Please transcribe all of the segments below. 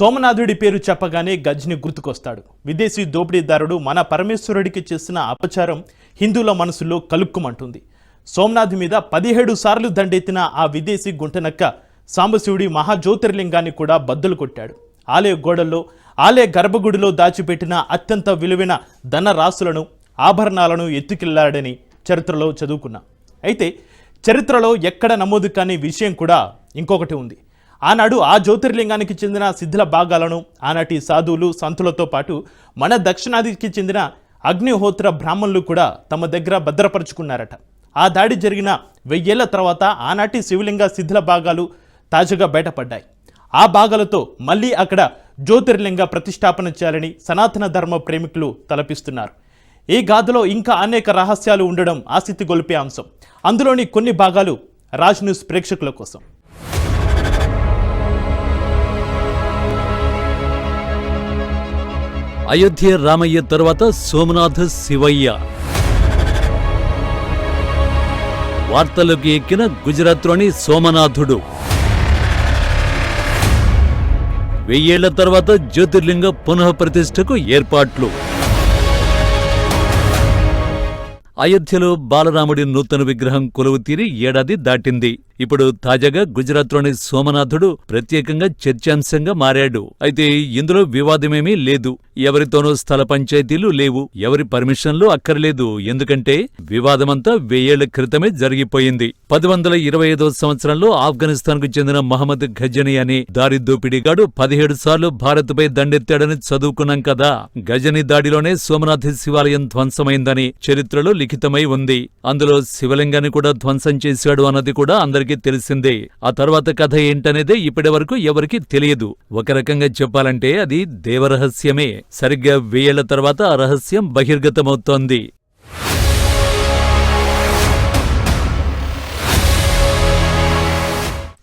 సోమనాథుడి పేరు చెప్పగానే గజ్ని గుర్తుకొస్తాడు. విదేశీ దోపిడీదారుడు మన పరమేశ్వరుడికి చేసిన అపచారం హిందువుల మనసులో కలుక్కుమంటుంది. సోమనాథ్ మీద పదిహేడు సార్లు దండెత్తిన ఆ విదేశీ గుంటనక్క సాంబశివుడి మహాజ్యోతిర్లింగాన్ని కూడా బద్దలు కొట్టాడు. ఆలయ గోడల్లో ఆలయ గర్భగుడిలో దాచిపెట్టిన అత్యంత విలువైన ధన రాసులను ఆభరణాలను ఎత్తుకెళ్ళాడని చరిత్రలో చదువుకున్నా. అయితే చరిత్రలో ఎక్కడ నమోదు కాని విషయం కూడా ఇంకొకటి ఉంది. ఆనాడు ఆ జ్యోతిర్లింగానికి చెందిన శిథిల భాగాలను ఆనాటి సాధువులు సంతులతో పాటు మన దక్షిణాదికి చెందిన అగ్నిహోత్ర బ్రాహ్మణులు కూడా తమ దగ్గర భద్రపరుచుకున్నారట. ఆ దాడి జరిగిన వెయ్యేళ్ళ తర్వాత ఆనాటి శివలింగ శిథిల భాగాలు తాజాగా బయటపడ్డాయి. ఆ భాగాలతో మళ్ళీ అక్కడ జ్యోతిర్లింగ ప్రతిష్టాపన చేయాలని సనాతన ధర్మ ప్రేమికులు తలపిస్తున్నారు. ఈ గాథలో ఇంకా అనేక రహస్యాలు ఉండడం ఆసక్తి గొలిపే అంశం. అందులోని కొన్ని భాగాలు రాజ్ న్యూస్ ప్రేక్షకుల కోసం. అయోధ్య రామయ్య తర్వాత సోమనాథ శివయ్య. వార్తల్లోకి ఎక్కిన గుజరాత్లోని సోమనాథుడు. వెయ్యేళ్ళ తర్వాత జ్యోతిర్లింగ పునః ప్రతిష్టకు ఏర్పాట్లు. అయోధ్యలో బాలరాముడి నూతన విగ్రహం కొలువు తీరి ఏడాది దాటింది. ఇప్పుడు తాజాగా గుజరాత్లోని సోమనాథుడు ప్రత్యేకంగా చర్చాంశంగా మారాడు. అయితే ఇందులో వివాదమేమీ లేదు. ఎవరితోనూ స్థల పంచాయతీలు లేవు. ఎవరి పర్మిషన్లు అక్కర్లేదు. ఎందుకంటే వివాదమంతా వెయ్యేళ్ళ క్రితమే జరిగిపోయింది. పది వందల ఇరవై ఐదో సంవత్సరంలో ఆఫ్ఘనిస్తాన్కు చెందిన మహమ్మద్ గజనీ అనే దారిదోపిడీగాడు పదిహేడు సార్లు భారత్పై దండెత్తాడని చదువుకున్నాం కదా. గజని దాడిలోనే సోమనాథ శివాలయం ధ్వంసమైందని చరిత్రలో లిఖితమై ఉంది. అందులో శివలింగాన్ని కూడా ధ్వంసం చేశాడు అన్నది కూడా అందరికీ తెలిసిందే. ఆ తర్వాత కథ ఏంటనేదే ఇప్పటి వరకు ఎవరికీ తెలియదు. ఒక రకంగా చెప్పాలంటే అది దేవరహస్యమే. సరిగ్గా వెయ్యేళ్ళ తర్వాత ఆ రహస్యం బహిర్గతమవుతోంది.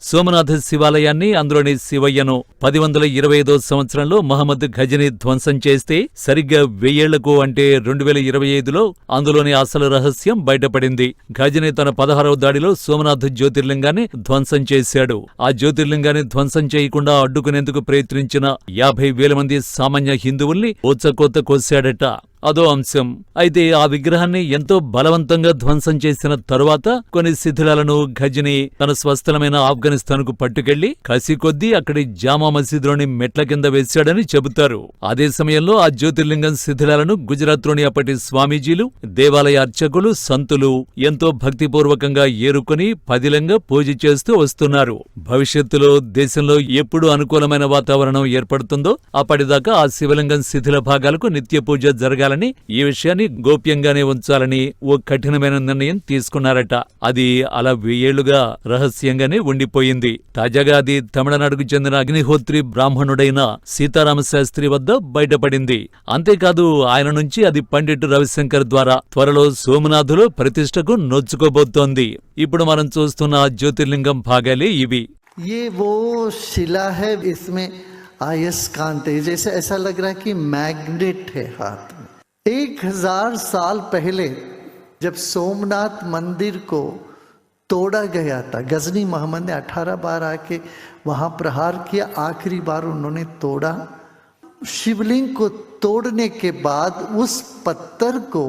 సోమనాథ శివాలయాన్ని అందులోని శివయ్యను పది వందల ఇరవై ఐదో సంవత్సరంలో మహమ్మద్ ఘజని ధ్వంసం చేస్తే సరిగ్గా వెయ్యేళ్ళకు అంటే రెండు వేల ఇరవై ఐదులో అందులోని అసలు రహస్యం బయటపడింది. ఘజని తన పదహారవ దాడిలో సోమనాథ్ జ్యోతిర్లింగాన్ని ధ్వంసం చేశాడు. ఆ జ్యోతిర్లింగాన్ని ధ్వంసం చేయకుండా అడ్డుకునేందుకు ప్రయత్నించిన యాభై వేల మంది సామాన్య హిందువుల్ని ఓచకోత కోశాడట. అదో అంశం. అయితే ఆ విగ్రహాన్ని ఎంతో బలవంతంగా ధ్వంసం చేసిన తరువాత కొన్ని శిథిలాలను ఘజని తన స్వస్థలమైన ఆఫ్ఘనిస్తాన్కు పట్టుకెళ్ళి కసి కొద్దీ అక్కడి జామా మసీదులోని మెట్ల కింద వేశాడని చెబుతారు. అదే సమయంలో ఆ జ్యోతిర్లింగం శిథిలాలను గుజరాత్లోని అప్పటి స్వామీజీలు దేవాలయ అర్చకులు సంతులు ఎంతో భక్తిపూర్వకంగా ఏరుకుని పదిలంగా పూజ చేస్తూ వస్తున్నారు. భవిష్యత్తులో దేశంలో ఎప్పుడు అనుకూలమైన వాతావరణం ఏర్పడుతుందో అప్పటిదాకా ఆ శివలింగం శిథిల భాగాలకు నిత్య పూజ జరగాలని ఈ విషయాన్ని గోప్యంగానే ఉంచాలని ఓ కఠినమైన నిర్ణయం తీసుకున్నారట అది అలా వెయ్యేళ్లుగా రహస్యంగానే ఉండిపోయింది తాజాగా అది తమిళనాడుకు చెందిన అగ్నిహోత్రి బ్రాహ్మణుడైన సీతారామ శాస్త్రి వద్ద బయటపడింది అంతేకాదు ఆయన నుంచి అది పండిట్ రవిశంకర్ ద్వారా త్వరలో సోమనాథులో ప్రతిష్టకు నొచ్చుకోబోతోంది ఇప్పుడు మనం చూస్తున్న ఆ జ్యోతిర్లింగం భాగాలే ఇవి ये वो शिला है इसमें आयस्कांत है जैसे ऐसा लग रहा है कि मैग्नेट है हाथ में एक हज़ार साल पहले जब सोमनाथ मंदिर को तोड़ा गया था, गजनी मोहम्मद ने अठारह बार आके वहाँ प्रहार किया। आखिरी बार उन्होंने तोड़ा। शिवलिंग को तोड़ने के बाद उस पत्थर को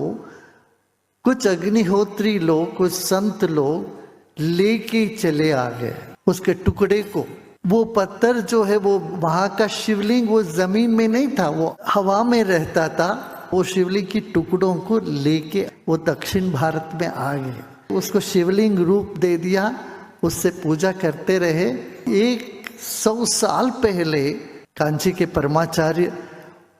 कुछ अग्निहोत्री लोग, कुछ संत लोग लेके चले आ गए। उसके टुकड़े को, वो पत्थर जो है वो वहाँ का शिवलिंग वो ज़मीन में नहीं था, वो हवा में रहता था। वो शिवलिंग की टुकड़ों को लेके वो दक्षिण भारत में आ गए। उसको शिवलिंग रूप दे दिया, उससे पूजा करते रहे। एक सौ साल पहले कांची के परमाचार्य,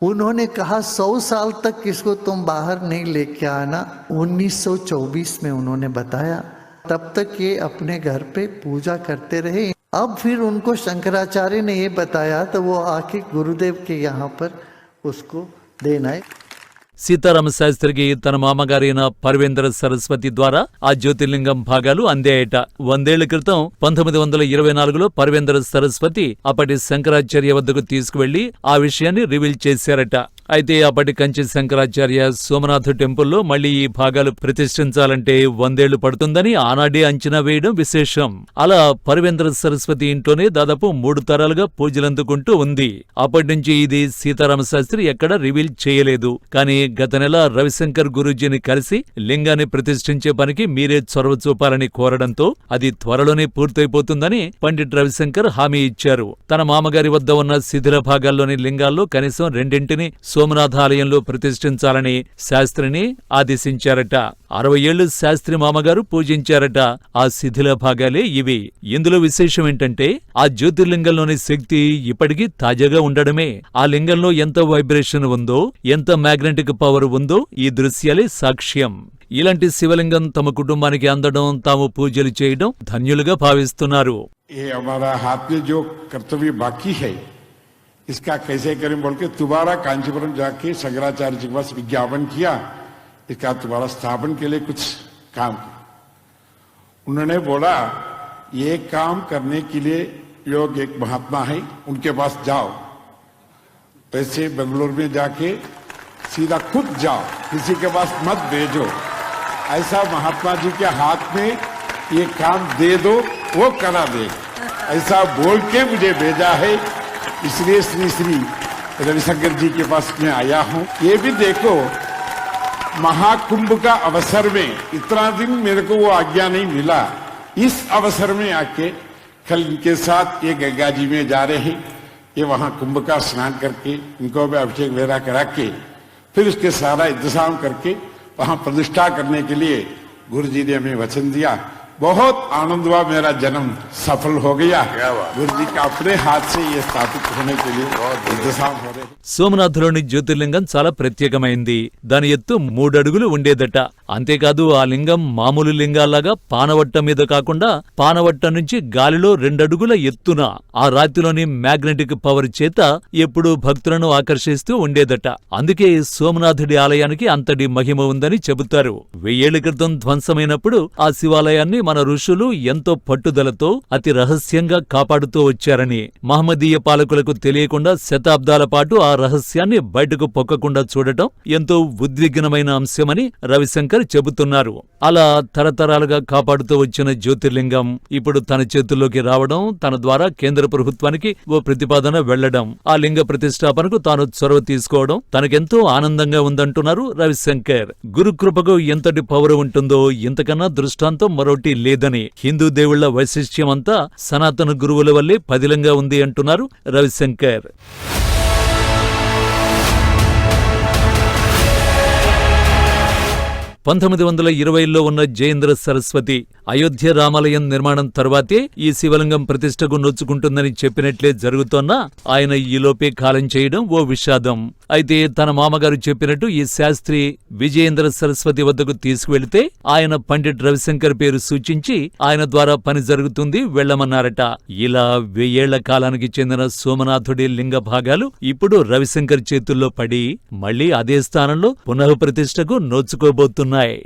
उन्होंने कहा, सौ साल तक इसको तुम बाहर नहीं लेके आना। 1924 में उन्होंने बताया। तब तक ये अपने घर पे पूजा करते रहे। अब फिर उनको शंकराचार्य ने ये बताया तो वो आके गुरुदेव के यहाँ पर उसको देना है। సీతారామ శాస్త్రికి తన మామగారైన పర్వేంద్ర సరస్వతి ద్వారా ఆ జ్యోతిర్లింగం భాగాలు అందాయట. వందేళ్ళ క్రితం పంతొమ్మిది వందల ఇరవై నాలుగులో పరవేంద్ర సరస్వతి అప్పటి శంకరాచార్య వద్దకు తీసుకువెళ్ళి ఆ విషయాన్ని రివీల్ చేశారట. అయితే అప్పటి కంచి శంకరాచార్య సోమనాథ్ టెంపుల్లో మళ్ళీ ఈ భాగాలు ప్రతిష్ఠించాలంటే వందేళ్ళు పడుతుందని ఆనాడే అంచనా వేయడం విశేషం. అలా పరవేంద్ర సరస్వతి ఇంట్లోనే దాదాపు మూడు తరాలుగా పూజలందుకుంటూ ఉంది. అప్పటినుంచి ఇది సీతారామ శాస్త్రి ఎక్కడ రివీల్ చేయలేదు. కానీ గత నెల రవిశంకర్ గురూజీని కలిసి లింగాన్ని ప్రతిష్ఠించే పనికి మీరే చొరవ చూపాలని కోరడంతో అది త్వరలోనే పూర్తయిపోతుందని పండిట్ రవిశంకర్ హామీ ఇచ్చారు. తన మామగారి వద్ద ఉన్న శిథిల భాగాల్లోని లింగాల్లో కనీసం రెండింటిని సోమనాథాలయంలో ప్రతిష్ఠించాలని శాస్త్రిని ఆదేశించారట. అరవై ఏళ్ళు శాస్త్రి మామగారు పూజించారట. ఆ శిథిల భాగాలే ఇవి. ఇందులో విశేషం ఏంటంటే ఆ జ్యోతిర్లింగంలోని శక్తి ఇప్పటికీ తాజాగా ఉండడమే. ఆ లింగంలో ఎంత వైబ్రేషన్ ఉందో ఎంత మ్యాగ్నెటిక్ పవర్ ఉందో ఈ దృశ్యాలే సాక్ష్యం. ఇలాంటి శివలింగం తమ కుటుంబానికి అందడం తాము పూజలు చేయడం ధన్యులుగా భావిస్తున్నారు. ఏ హమారా హాత్ జో కర్తవ్య బాకీ హై. इसका कैसे करें बोल के दोबारा कांचीपुरम जाके शंकराचार्य जी के पास विज्ञापन किया, इसका दोबारा स्थापन के लिए कुछ काम किया। उन्होंने बोला, ये काम करने के लिए योग एक महात्मा है, उनके पास जाओ। पैसे बेंगलोर में जाके सीधा खुद जाओ, किसी के पास मत भेजो। ऐसा महात्मा जी के हाथ में ये काम दे दो, वो करा दे। ऐसा बोल के मुझे भेजा है इसलिए श्री श्री रविशंकर जी के पास मैं आया हूँ। ये भी देखो, महाकुंभ का अवसर में इतना दिन मेरे को वो आज्ञा नहीं मिला। इस अवसर में आके कल इनके साथ ये गंगा जी में जा रहे हैं ये वहाँ कुंभ का स्नान करके, इनको भी अभिषेक वगैरह करा के, फिर उसके सारा इंतज़ाम करके, वहाँ प्रतिष्ठा करने के लिए गुरु जी ने हमें वचन दिया। बहुत आनंद हुआ मेरा जन्म सफल हो गया गुरु जी का अपने हाथ से ये स्थापित होने के लिए इंतजाम हो रहे हैं సోమనాథులోని జ్యోతిర్లింగం చాలా ప్రత్యేకమైంది దాని ఎత్తు మూడడుగులు ఉండేదట అంతేకాదు ఆ లింగం మామూలు లింగాల్లాగా పానవట్ట మీద కాకుండా పానవట్ట నుంచి గాలిలో రెండడుగుల ఎత్తున ఆ రాతిలోని మ్యాగ్నెటిక్ పవర్ చేత ఎప్పుడూ భక్తులను ఆకర్షిస్తూ ఉండేదట అందుకే సోమనాథుడి ఆలయానికి అంతటి మహిమ ఉందని చెబుతారు వెయ్యేళ్ల క్రితం ధ్వంసమైనప్పుడు ఆ శివాలయాన్ని మన ఋషులు ఎంతో పట్టుదలతో అతి రహస్యంగా కాపాడుతూ వచ్చారని మహమ్మదీయ పాలకులకు తెలియకుండా శతాబ్దాల పాటు ఆ రహస్యాన్ని బయటకు పొక్కకుండా చూడటం ఎంతో ఉద్విగ్నమైన అంశమని రవిశంకర్ చెబుతున్నారు. అలా తరతరాలుగా కాపాడుతూ వచ్చిన జ్యోతిర్లింగం ఇప్పుడు తన చేతుల్లోకి రావడం తన ద్వారా కేంద్ర ప్రభుత్వానికి ఓ ప్రతిపాదన వెళ్ళడం ఆ లింగ ప్రతిష్టాపనకు తాను చొరవ తీసుకోవడం తనకెంతో ఆనందంగా ఉందంటున్నారు రవిశంకర్. గురుకృపకు ఎంతటి పవర్ ఉంటుందో ఇంతకన్నా దృష్టాంతం మరోటి లేదని హిందూ దేవుళ్ళ వైశిష్ట్యం అంతా సనాతన గురువుల వల్లే పదిలంగా ఉంది అంటున్నారు రవిశంకర్. పంతొమ్మిది వందల ఇరవైలో ఉన్న జయేంద్ర సరస్వతి అయోధ్య రామాలయం నిర్మాణం తర్వాతే ఈ శివలింగం ప్రతిష్టకు నొచ్చుకుంటుందని చెప్పినట్లే జరుగుతోన్నా ఆయన ఈలోపే కాలం చేయడం ఓ విషాదం. అయితే తన మామగారు చెప్పినట్టు ఈ శాస్త్రి విజయేంద్ర సరస్వతి వద్దకు తీసుకువెళితే ఆయన పండిట్ రవిశంకర్ పేరు సూచించి ఆయన ద్వారా పని జరుగుతుంది వెళ్ళమన్నారట ఇలా వెయ్యేళ్ళ కాలానికి చెందిన సోమనాథుడి లింగ భాగాలు ఇప్పుడు రవిశంకర్ చేతుల్లో పడి మళ్ళీ అదే స్థానంలో పునఃప్రతిష్టకు I.